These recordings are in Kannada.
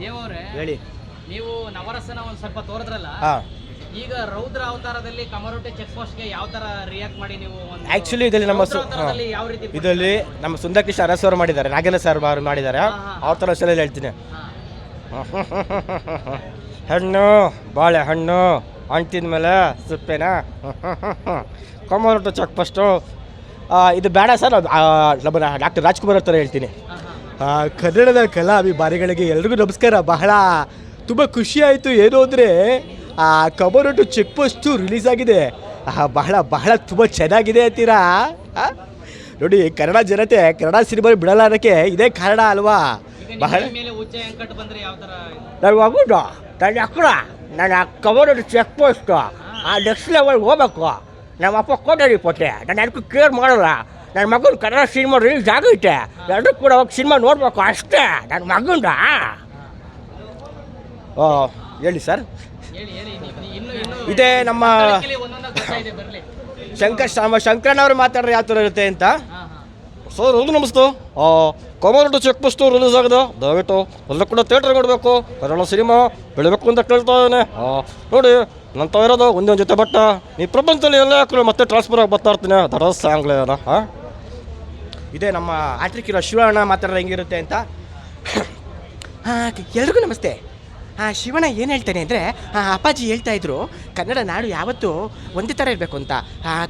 ದೇವರೇ ಹೇಳಿ. ನೀವು ನವರಸನ ಒಂದ್ ಸ್ವಲ್ಪ ತೋರಿದ್ರಲ್ಲ? ಈಗ ರೌದ್ರ ಅವತಾರದಲ್ಲಿ ಕಮರೋಟೆ ಚೆಕ್ ಪೋಸ್ಟ್ಗೆ ಯಾವ ತರ ರಿಯಾಕ್ಟ್ ಮಾಡಿ ನೀವು ಆಕ್ಚುಲಿ ಇದರಲ್ಲಿ ನಮ್ಮ ಸು ಯಾವ ರೀತಿ ಇದರಲ್ಲಿ ನಮ್ಮ ಸುಂದರಕೃಷ್ಣ ಅರಸ್ ಅವರು ಮಾಡಿದ್ದಾರೆ. ನಾಗೇಂದ್ರ ಸರ್ ಅವರು ಮಾಡಿದ್ದಾರೆ. ಹಾ. ಅವ್ರ ಥರ ಸಲ ಹೇಳ್ತೀನಿ. ಹಾ. ಹಣ್ಣು ಬಾಳೆ ಹಣ್ಣು ಅಂಟಿದ ಮೇಲೆ ಸುಪ್ಪೇನಾ? ಕೊಮ್ಮರೊಟ್ಟು ಚೆಕ್ ಫಸ್ಟು ಇದು ಬೇಡ ಸರ್ ಅದು, ಆ, ನಮ್ಮ ಡಾಕ್ಟರ್ ರಾಜ್ಕುಮಾರ್ ಅವ್ರ ಥರ ಹೇಳ್ತೀನಿ. ಹಾ, ಹಾ. ಕನ್ನಡದ ಕಲಾ ಅಭಿಮಾನಿಗಳಿಗೆ ಎಲ್ರಿಗೂ ನಮಸ್ಕಾರ. ಬಹಳ ತುಂಬ ಖುಷಿ ಆಯಿತು ಏನು ಅಂದರೆ ಆ ಕಬರೊಟ್ಟು ಚೆಕ್ ಪೋಸ್ಟು ರಿಲೀಸ್ ಆಗಿದೆ ಬಹಳ ಬಹಳ ತುಂಬ ಚೆನ್ನಾಗಿದೆ ಅಂತೀರಾ? ನೋಡಿ ಕನ್ನಡ ಜನತೆ ಕನ್ನಡ ಸಿನಿಮಾ ಬಿಡಲ್ಲ ಅನ್ನೋಕ್ಕೆ ಇದೇ ಕಾರಣ ಅಲ್ವಾ? ಬಹಳ ನನ್ನ ಅಕ್ಕಡ ನನ್ನ ಕಬರೊಟ್ಟು ಚೆಕ್ ಪೋಸ್ಟು. ಆ ನೆಕ್ಸ್ಟ್ ಲೆವೆಲ್ ಹೋಗ್ಬೇಕು. ನಮ್ಮ ಅಪ್ಪ ಕೊಟ್ಟೆ ನಾನು ಅದಕ್ಕೂ ಕೇರ್ ಮಾಡಲ್ಲ. ನನ್ನ ಮಗನ ಕನ್ನಡ ಸಿನಿಮಾ ರಿಲೀಸ್ ಆಗೈತೆ. ಎಲ್ಲರೂ ಕೂಡ ಹೋಗಿ ಸಿನಿಮಾ ನೋಡಬೇಕು ಅಷ್ಟೇ. ನನ್ನ ಮಗನ ಓ, ಹೇಳಿ ಸರ್. ಇದೇ ನಮ್ಮ ಶಂಕರ್ ನಮ್ಮ ಶಂಕರಣ್ಣವ್ರು ಮಾತಾಡ್ರೆ ಯಾವ ಥರ ಇರುತ್ತೆ ಅಂತ. ಸರ್, ಒಂದು ನಮಸ್ತು. ಕಮರ್ಡು ಚೆಕ್ ಪೋಸ್ಟು ರಿಲೀಸ್ ಆಗಿದೆ. ದಯವಿಟ್ಟು ಎಲ್ಲ ಕೂಡ ಥಿಯೇಟ್ರ್ ನೋಡಬೇಕು. ಕನ್ನಡ ಸಿನಿಮಾ ಬೆಳಿಬೇಕು ಅಂತ ಕೇಳ್ತಾ ಇದ್ದಾನೆ. ನೋಡಿ ನನ್ನ ಇರೋದು ಒಂದೊಂದು ಒಂದು ಜೊತೆ ಬಟ್ಟ. ನೀ ಪ್ರಪಂಚದಲ್ಲಿ ಎಲ್ಲ ಮತ್ತೆ ಟ್ರಾನ್ಸ್ಫರ್ ಆಗಿ ಬರ್ತಾ ಇರ್ತೀನಿ. ದರ ಸಾಂಗ್ಲೇ ಹಾಂ ಇದೇ ನಮ್ಮ ಆಟ್ರಿಕ್ ಇರೋ ಶಿವಣ್ಣ ಮಾತಾಡೋದು ಹೆಂಗಿರುತ್ತೆ ಅಂತ. ಎಲ್ರಿಗೂ ನಮಸ್ತೆ. ಹಾಂ ಶಿವಣ್ಣ ಏನು ಹೇಳ್ತಾನೆ ಅಂದರೆ ಅಪ್ಪಾಜಿ ಹೇಳ್ತಾ ಇದ್ರು ಕನ್ನಡ ನಾಡು ಯಾವತ್ತೂ ಒಂದೇ ಥರ ಇರಬೇಕು ಅಂತ.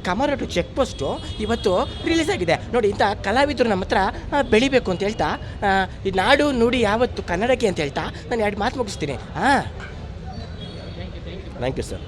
ಕಮರಟು ಚೆಕ್ ಪೋಸ್ಟು ಇವತ್ತು ರಿಲೀಸ್ ಆಗಿದೆ. ನೋಡಿ ಇಂಥ ಕಲಾವಿದರು ನಮ್ಮ ಹತ್ರ ಬೆಳಿಬೇಕು ಅಂತ ಹೇಳ್ತಾ ಆ, ಈ ನಾಡು ನುಡಿ ಯಾವತ್ತು ಕನ್ನಡಕ್ಕೆ ಅಂತ ಹೇಳ್ತಾ ನಾನು ಎರಡು ಮಾತು ಮುಗಿಸ್ತೀನಿ. ಹಾಂ ಥ್ಯಾಂಕ್ ಯು ಸರ್